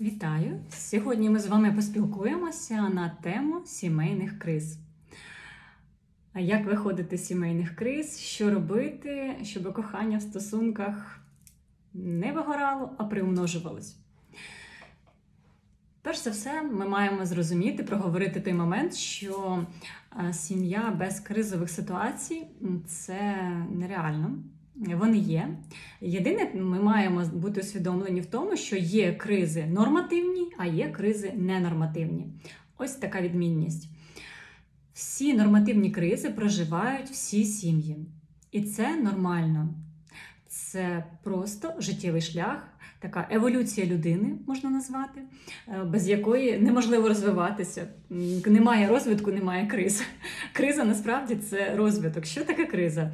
Вітаю! Сьогодні ми з вами поспілкуємося на тему сімейних криз. Як виходити з сімейних криз, що робити, щоб кохання в стосунках не вигорало, а приумножувалось. Перш за все, ми маємо зрозуміти, проговорити той момент, що е, сім'я без кризових ситуацій це нереально. Вони є. Єдине, ми маємо бути усвідомлені в тому, що є кризи нормативні, а є кризи ненормативні. Ось така відмінність. Всі нормативні кризи проживають всі сім'ї. І це нормально. Це просто життєвий шлях, така еволюція людини, можна назвати, е, без якої неможливо розвиватися. Немає розвитку, немає криз. Криза насправді це розвиток. Що таке криза?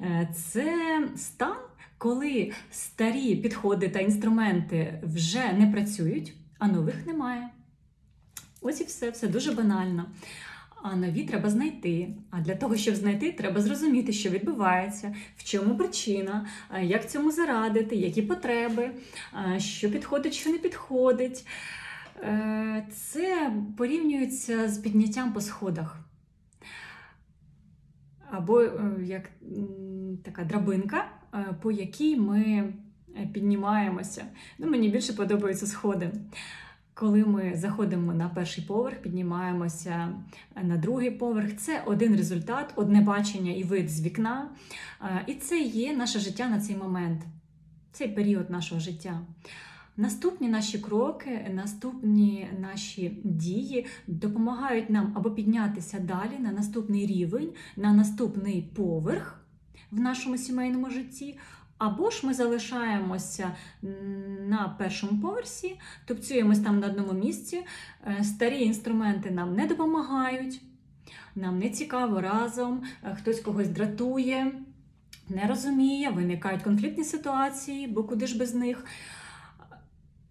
Е, Це стан, коли старі підходи та інструменти вже не працюють, а нових немає. Ось і все, все дуже банально. А нові треба знайти. А для того, щоб знайти, треба зрозуміти, що відбувається, в чому причина, е, як цьому зарадити, які потреби, е, що підходить, що не підходить. Це порівнюється з підняттям по сходах. Або е, як така драбинка, е, по якій ми е, піднімаємося. Ну, мені більше подобаються сходи. Коли ми заходимо на перший поверх, піднімаємося на другий поверх, це один результат, одне бачення і вид з вікна. І це є наше життя на цей момент, цей період нашого життя. Наступні наші кроки, наступні наші дії допомагають нам або піднятися далі на наступний рівень, на наступний поверх в нашому сімейному житті. Або ж ми залишаємося на першому поверсі, тупцюємось там на одному місці, е, старі інструменти нам не допомагають, нам не цікаво разом, е, хтось когось дратує, не розуміє, виникають конфліктні ситуації, бо куди ж без них.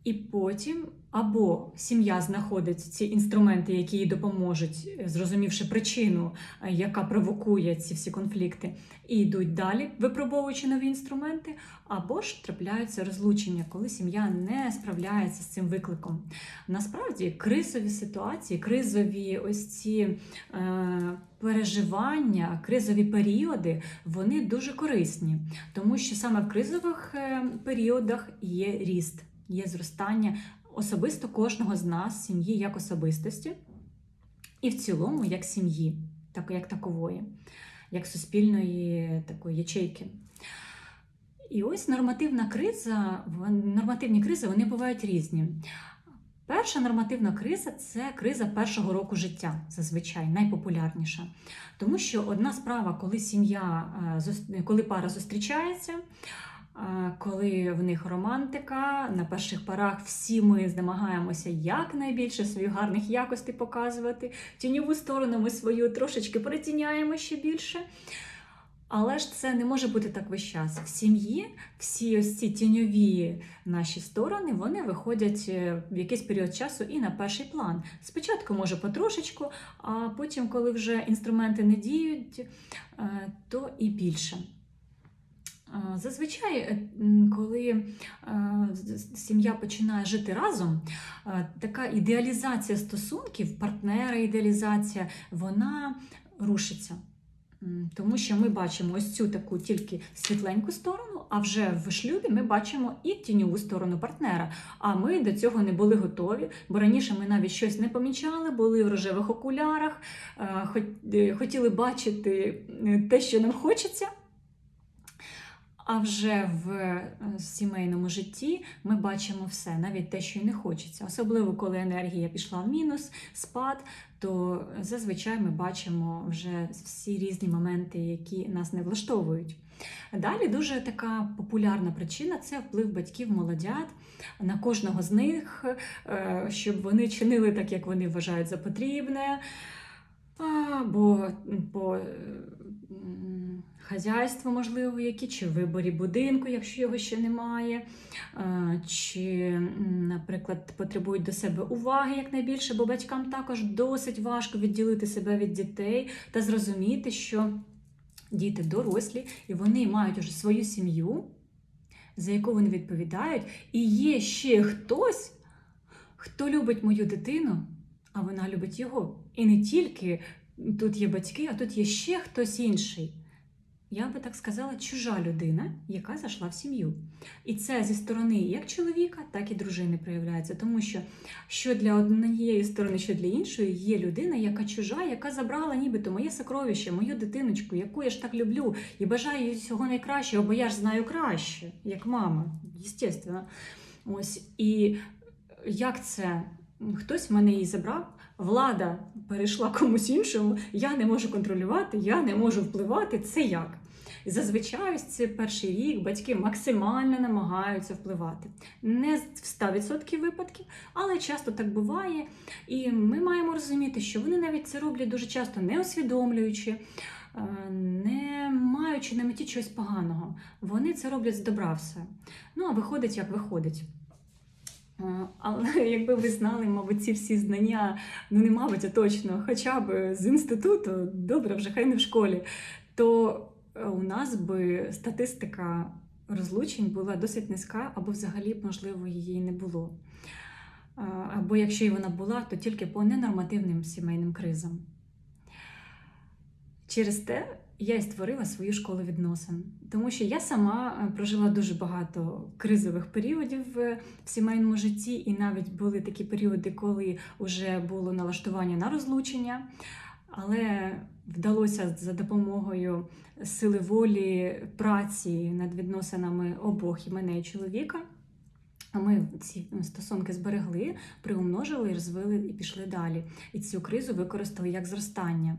І потім або сім'я знаходить ці інструменти, які їй допоможуть, е, зрозумівши причину, е, яка провокує ці всі конфлікти, і йдуть далі, випробовуючи нові інструменти, або ж трапляються розлучення, коли сім'я не справляється з цим викликом. Насправді, кризові ситуації, кризові ось ці е, переживання, кризові періоди, вони дуже корисні, тому що саме в кризових е, періодах є ріст є зростання особисто кожного з нас, сім'ї як особистості, і в цілому як сім'ї, так, як такової, як суспільної такої ячейки. І ось нормативна криза, нормативні кризи вони бувають різні. Перша нормативна криза це криза першого року життя, зазвичай найпопулярніша. Тому що одна справа, коли сім'я, е, коли пара зустрічається, коли в них романтика, на перших порах всі ми намагаємося якнайбільше своїх гарних якостей показувати. Тіньову сторону ми свою трошечки перетіняємо ще більше. Але ж це не може бути так весь час. В сім'ї всі ось ці тіньові наші сторони вони виходять е, в якийсь період часу і на перший план. Спочатку може потрошечку, а потім, коли вже інструменти не діють, е, то і більше. Зазвичай, е, коли е, сім'я починає жити разом, е, така ідеалізація стосунків, партнера ідеалізація, вона рушиться. Тому що ми бачимо ось цю таку тільки світленьку сторону, а вже в шлюбі ми бачимо і тіньову сторону партнера. А ми до цього не були готові, бо раніше ми навіть щось не помічали, були в рожевих окулярах, хотіли бачити те, що нам хочеться. А вже в е, сімейному житті ми бачимо все, навіть те, що й не хочеться. Особливо, коли енергія пішла в мінус, спад, то зазвичай ми бачимо вже всі різні моменти, які нас не влаштовують. Далі дуже така популярна причина це вплив батьків молодят на кожного з них, е, щоб вони чинили так, як вони вважають за потрібне. А, Бо по е, хазяйству, можливо, які, чи виборі будинку, якщо його ще немає, чи, наприклад, потребують до себе уваги якнайбільше, бо батькам також досить важко відділити себе від дітей та зрозуміти, що діти дорослі і вони мають уже свою сім'ю, за яку вони відповідають, і є ще хтось, хто любить мою дитину, а вона любить його. І не тільки тут є батьки, а тут є ще хтось інший. Я би так сказала, чужа людина, яка зайшла в сім'ю. І це зі сторони як чоловіка, так і дружини проявляється. Тому що що для однієї сторони, що для іншої, є людина, яка чужа, яка забрала нібито моє сокровище, мою дитиночку, яку я ж так люблю, і бажаю їй всього найкращого, бо я ж знаю краще, як мама, звісно. Ось і як це? Хтось в мене її забрав, влада перейшла комусь іншому, я не можу контролювати, я не можу впливати. Це як? Зазвичай ось це перший рік батьки максимально намагаються впливати. Не в 100% випадків, але часто так буває. І ми маємо розуміти, що вони навіть це роблять дуже часто не усвідомлюючи, е, не маючи на меті чогось поганого. Вони це роблять з добра все. Ну, а виходить, як виходить. Але якби ви знали, мабуть, ці всі знання, ну не мабуть, а точно, хоча б з інституту, добре, вже хай не в школі, то е, у нас би статистика розлучень була досить низька, або взагалі, можливо, її не було. Або якщо і вона була, то тільки по ненормативним сімейним кризам. Через те я і створила свою школу відносин, тому що я сама е, прожила дуже багато кризових періодів е, в сімейному житті, і навіть були такі періоди, коли вже було налаштування на розлучення. Але вдалося за допомогою сили волі праці над відносинами обох і мене і чоловіка. А ми ці стосунки зберегли, приумножили, розвили і пішли далі. І цю кризу використали як зростання.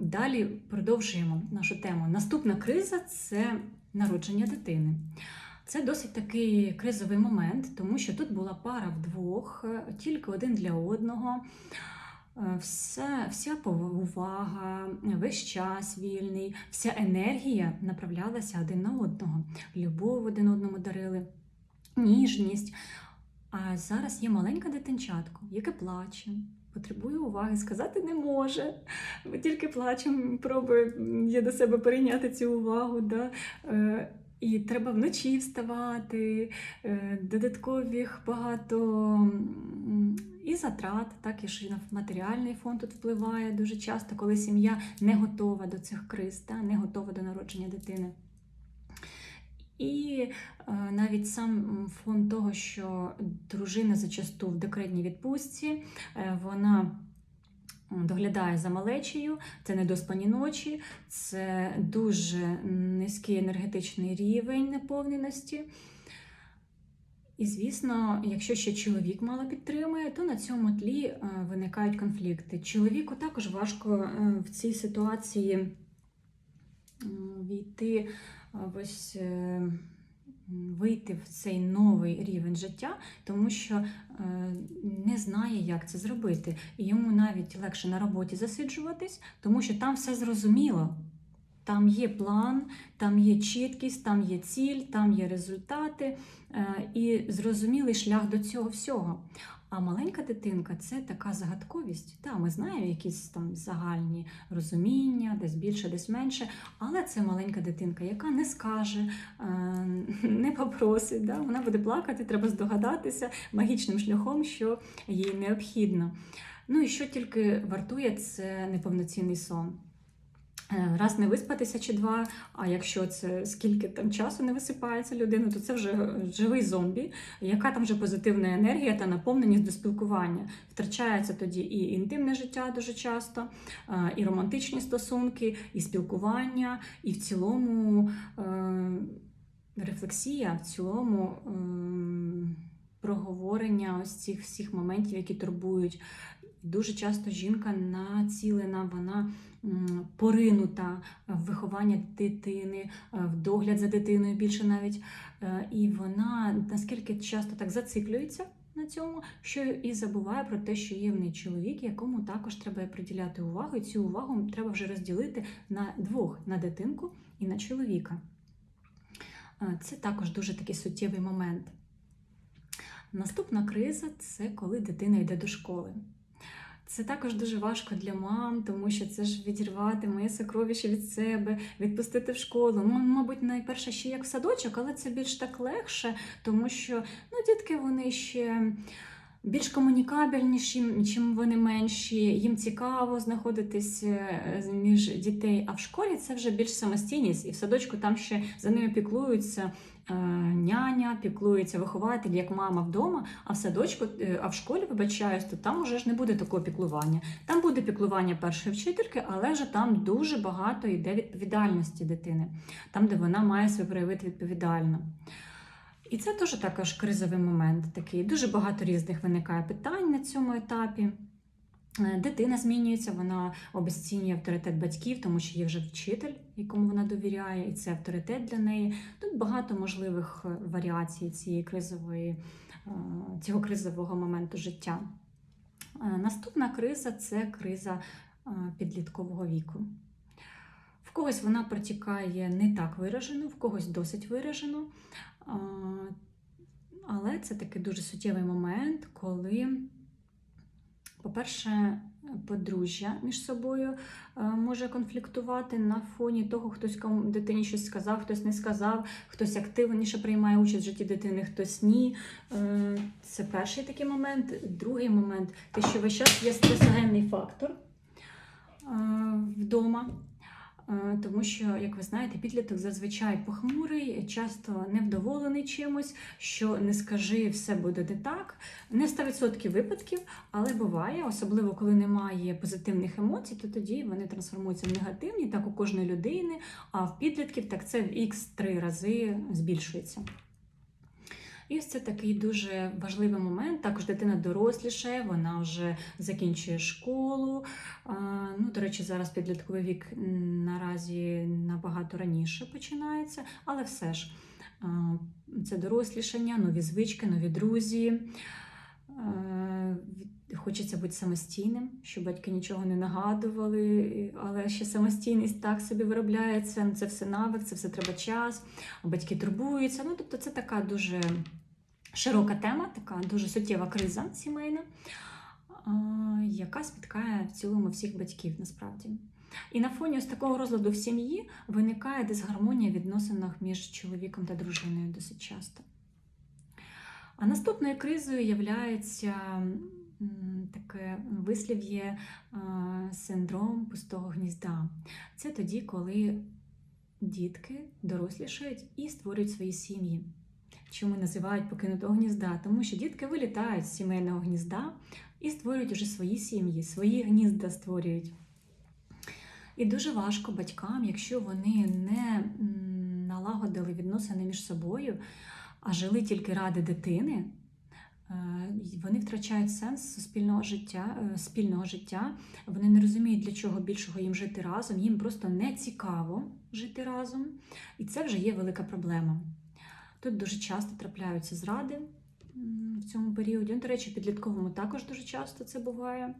Далі продовжуємо нашу тему. Наступна криза це народження дитини. Це досить такий кризовий момент, тому що тут була пара вдвох, тільки один для одного. Е, Вся, вся увага, весь час вільний, вся енергія направлялася один на одного. Любов один одному дарили, ніжність. А зараз є маленька дитинчатко, яке плаче, потребує уваги, сказати не може. Ми тільки плачемо, пробує до себе перейняти цю увагу. Да? Е, І треба вночі вставати, е, додаткових багато і затрат, так і ж матеріальний фонд тут впливає дуже часто, коли сім'я не готова до цих криз, та, не готова до народження дитини. І е, навіть сам фон того, що дружина зачасту в декретній відпустці, е, вона доглядає за малечею, це недоспані ночі, це дуже низький енергетичний рівень наповненості. І, звісно, якщо ще чоловік мало підтримує, то на цьому тлі е, виникають конфлікти. Чоловіку також важко в цій ситуації війти ось. е, Вийти в цей новий рівень життя, тому що е, не знає, як це зробити. І йому навіть легше на роботі засиджуватись, тому що там все зрозуміло. Там є план, там є чіткість, там є ціль, там є результати е, і зрозумілий шлях до цього всього. А маленька дитинка це така загадковість. Та, ми знаємо якісь там загальні розуміння, десь більше, десь менше. Але це маленька дитинка, яка не скаже, е, не попросить. Да? Вона буде плакати, треба здогадатися магічним шляхом, що їй необхідно. Ну і що тільки вартує, це неповноцінний сон. Е, Раз не виспатися чи два, а якщо це скільки там часу не висипається людина, то це вже живий зомбі, яка там вже позитивна енергія та наповненість до спілкування. Втрачається тоді і інтимне життя дуже часто, е, і романтичні стосунки, і спілкування, і в цілому е, рефлексія, в цілому проговорення ось цих всіх моментів, які турбують. Дуже часто жінка націлена, вона поринута в виховання дитини, е, в догляд за дитиною більше навіть. Е, І вона наскільки часто так зациклюється на цьому, що і забуває про те, що є в неї чоловік, якому також треба приділяти увагу, і цю увагу треба вже розділити на двох: на дитинку і на чоловіка. Е, Це також дуже такий суттєвий момент. Наступна криза це коли дитина йде до школи. Це також дуже важко для мам, тому що це ж відірвати моє сокровище від себе, відпустити в школу. Ну, мабуть, найперше ще як в садочок, але це більш так легше, тому що ну, дітки вони ще більш комунікабельніші, чим вони менші. Їм цікаво знаходитись е, між дітей. А в школі це вже більш самостійність, і в садочку там ще за ними піклуються. Е, Няня піклується вихователь, як мама вдома, а в садочку, е, а в школі, вибачаюсь, то там уже ж не буде такого піклування. Там буде піклування першої вчительки, але вже там дуже багато йде відповідальності дитини, там, де вона має себе проявити відповідально. І це теж також кризовий момент такий. Дуже багато різних виникає питань на цьому етапі. Е, Дитина змінюється, вона обесцінює авторитет батьків, тому що є вже вчитель, якому вона довіряє, і це авторитет для неї. Тут багато можливих е, варіацій цієї кризової, е, цього кризового моменту життя. Наступна криза це криза підліткового віку. В когось вона протікає не так виражено, в когось досить виражено. Але це такий дуже суттєвий момент, коли, по-перше, подружжя між собою е, може конфліктувати на фоні того, хтось кому дитині щось сказав, хтось не сказав, хтось активніше приймає участь в житті дитини, хтось ні. Е, Це перший такий момент. Другий момент те, що весь час є стресогенний фактор е, вдома. Е, Тому що, як ви знаєте, підліток зазвичай похмурий, часто невдоволений чимось, що не скажи, все буде не так. Не 100% випадків, але буває, особливо коли немає позитивних емоцій, то тоді вони трансформуються в негативні, так у кожної людини, а в підлітків так це в x3 рази збільшується. І ось це такий дуже важливий момент. Також дитина доросліше, вона вже закінчує школу. Ну, до речі, зараз підлітковий вік наразі набагато раніше починається, але все ж це дорослішання, нові звички, нові друзі. Е, Хочеться бути самостійним, щоб батьки нічого не нагадували, але ще самостійність так собі виробляється. Ну, Це все навик, це все треба час, а батьки турбуються. Ну, тобто, це така дуже широка тема, така дуже суттєва криза сімейна, яка спіткає в цілому всіх батьків насправді. І на фоні ось такого розладу в сім'ї виникає дисгармонія в відносинах між чоловіком та дружиною досить часто. А наступною кризою є таке вислів'є синдром пустого гнізда. Це тоді, коли дітки дорослішають і створюють свої сім'ї. Чому називають покинутого гнізда? Тому що дітки вилітають з сімейного гнізда і створюють уже свої сім'ї, свої гнізда створюють. І дуже важко батькам, якщо вони не налагодили відносини між собою, а жили тільки ради дитини, е, вони втрачають сенс суспільного життя, е, спільного життя. Вони не розуміють, для чого більшого їм жити разом. Їм просто не цікаво жити разом. І це вже є велика проблема. Тут дуже часто трапляються зради в цьому періоді. Ну, До речі, в підлітковому також дуже часто це буває.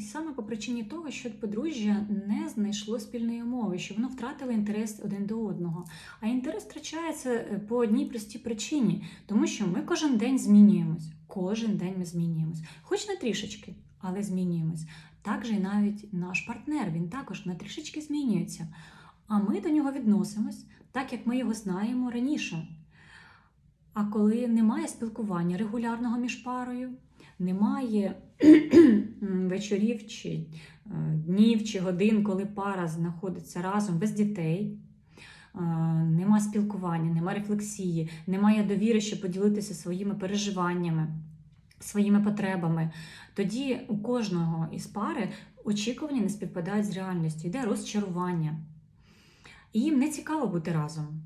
Саме по причині того, що подружжя не знайшло спільної мови, що воно втратило інтерес один до одного. А інтерес втрачається е, по одній простій причині, тому що ми кожен день змінюємось. Кожен день ми змінюємось, хоч на трішечки, але змінюємось. Так же і навіть наш партнер, він також на трішечки змінюється. А ми до нього відносимось так, як ми його знаємо раніше. А коли немає спілкування регулярного між парою, немає вечорів чи е, днів чи годин, коли пара знаходиться разом без дітей, е, нема спілкування, нема рефлексії, немає довіри, щоб поділитися своїми переживаннями, своїми потребами, тоді у кожного із пари очікування не співпадають з реальністю, йде розчарування. І їм не цікаво бути разом.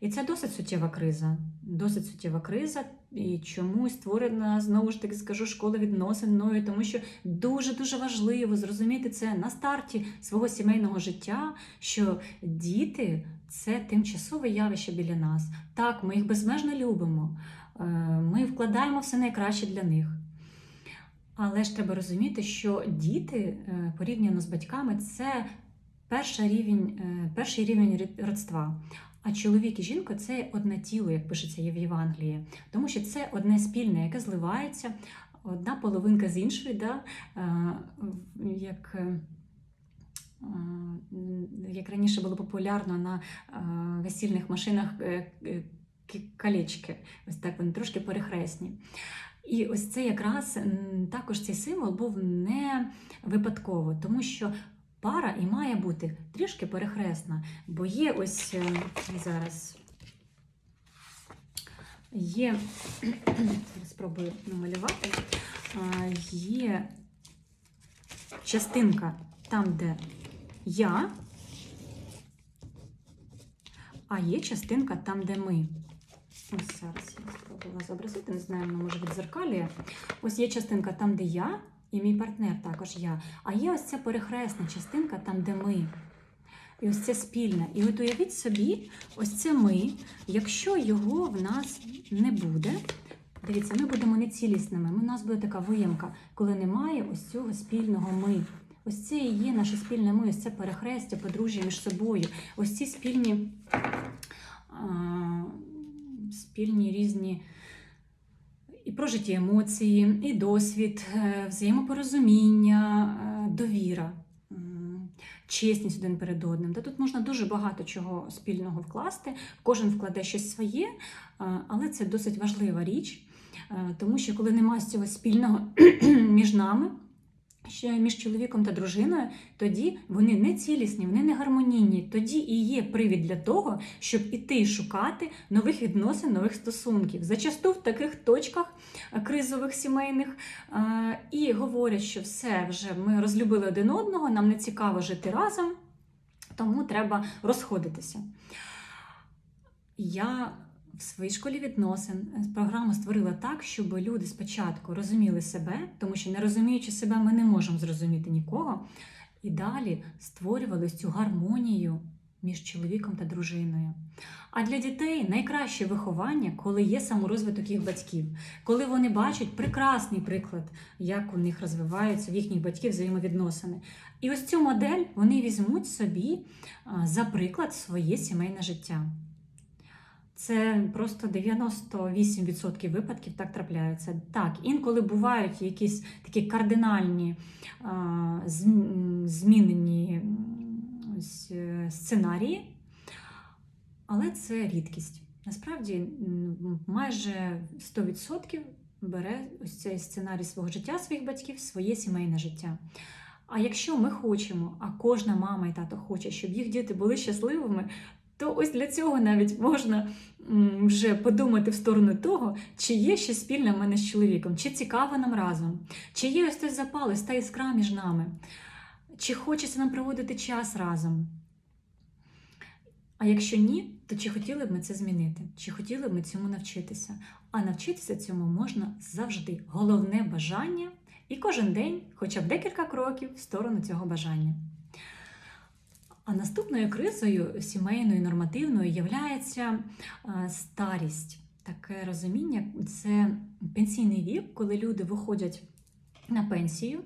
І це досить суттєва криза. Досить суттєва криза, і чомусь створена, знову ж таки скажу, школа відносин мною, тому що дуже-дуже важливо зрозуміти це на старті свого сімейного життя, що діти це тимчасове явище біля нас. Так, ми їх безмежно любимо, е, ми вкладаємо все найкраще для них. Але ж треба розуміти, що діти е, порівняно з батьками це перший рівень, е, перший рівень родства. А чоловік і жінка це одне тіло, як пишеться в Євангелії, тому що це одне спільне, яке зливається, одна половинка з іншою, да? е, як, е, е, як раніше було популярно на весільних машинах колечки. Ось так вони трошки перехресні. І ось це якраз також цей символ був не випадково, тому що пара і має бути трішки перехресна, бо є ось е, зараз. Є, спробую намалювати, є частинка там, де я, а є частинка там, де ми. Ось зараз я спробувала зобразити, не знаю, воно може відзеркалює. Ось є частинка там, де я, і мій партнер також я. А є ось ця перехресна частинка там, де ми. І ось це спільне. І от уявіть собі, ось це ми. Якщо його в нас не буде, дивіться, ми будемо нецілісними. У нас буде така виямка, коли немає ось цього спільного ми. Ось це і є наше спільне ми, ось це перехрестя, подружжя між собою. Ось ці спільні, а, спільні різні і прожиті емоції, і досвід, е, взаємопорозуміння, е, довіра, чесність один перед одним. Та тут можна дуже багато чого спільного вкласти. Кожен вкладе щось своє, е, але це досить важлива річ, тому що коли немає цього спільного між нами. Ще між чоловіком та дружиною, тоді вони не цілісні, вони не гармонійні. Тоді і є привід для того, щоб іти шукати нових відносин, нових стосунків. Зачасту в таких точках е, кризових сімейних е, і говорять, що все вже ми розлюбили один одного, нам не цікаво жити разом, тому треба розходитися. Я в своїй школі відносин е, програму створила так, щоб люди спочатку розуміли себе, тому що не розуміючи себе, ми не можемо зрозуміти нікого. І далі створювали цю гармонію між чоловіком та дружиною. А для дітей найкраще виховання, коли є саморозвиток їх батьків, коли вони бачать прекрасний приклад, як у них розвиваються в їхніх батьків взаємовідносини. І ось цю модель вони візьмуть собі за приклад своє сімейне життя. Це просто 98% випадків так трапляються. Так, інколи бувають якісь такі кардинальні змінені е, сценарії, але це рідкість. Насправді майже 100% бере ось цей сценарій свого життя, своїх батьків, своє сімейне життя. А якщо ми хочемо, а кожна мама і тато хоче, щоб їх діти були щасливими, то ось для цього навіть можна вже подумати в сторону того, чи є щось спільне в мене з чоловіком, чи цікаво нам разом, чи є ось той запал, ось та іскра між нами, чи хочеться нам проводити час разом. А якщо ні, то чи хотіли б ми це змінити? Чи хотіли б ми цьому навчитися? А навчитися цьому можна завжди. Головне бажання і кожен день, хоча б декілька кроків в сторону цього бажання. А наступною кризою сімейною нормативною являється старість. Таке розуміння це пенсійний вік, коли люди виходять на пенсію.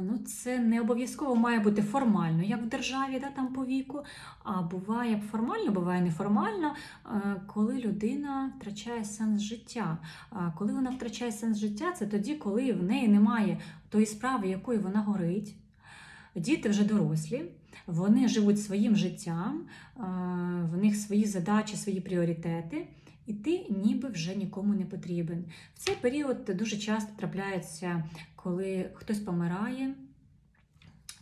Ну, це не обов'язково має бути формально, як в державі, да, там по віку. А буває формально, буває неформально, коли людина втрачає сенс життя. Коли вона втрачає сенс життя, це тоді, коли в неї немає тої справи, якою вона горить. Діти вже дорослі, вони живуть своїм життям, в них свої задачі, свої пріоритети, і ти ніби вже нікому не потрібен. В цей період дуже часто трапляється, коли хтось помирає,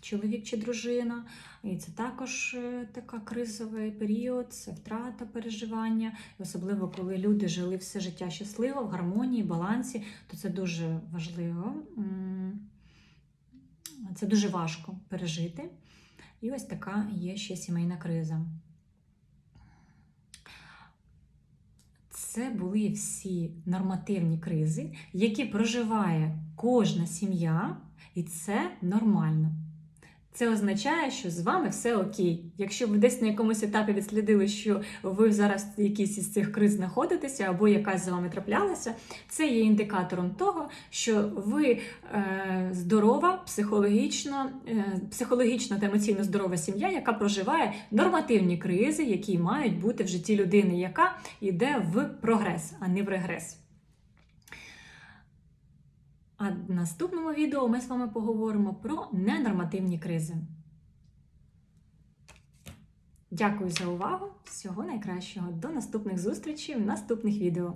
чоловік чи дружина, і це також е, така кризовий період, це втрата переживання, І особливо коли люди жили все життя щасливо, в гармонії, балансі, то це дуже важливо. Це дуже важко пережити. І ось така є ще сімейна криза. Це були всі нормативні кризи, які проживає кожна сім'я, і це нормально. Це означає, що з вами все окей. Якщо ви десь на якомусь етапі відслідили, що ви зараз в якійсь із цих криз знаходитеся, або якась з вами траплялася, це є індикатором того, що ви е, здорова, психологічно, е, психологічно та емоційно здорова сім'я, яка проживає нормативні кризи, які мають бути в житті людини, яка йде в прогрес, а не в регрес. А в наступному відео ми з вами поговоримо про ненормативні кризи. Дякую за увагу! Всього найкращого! До наступних зустрічей в наступних відео!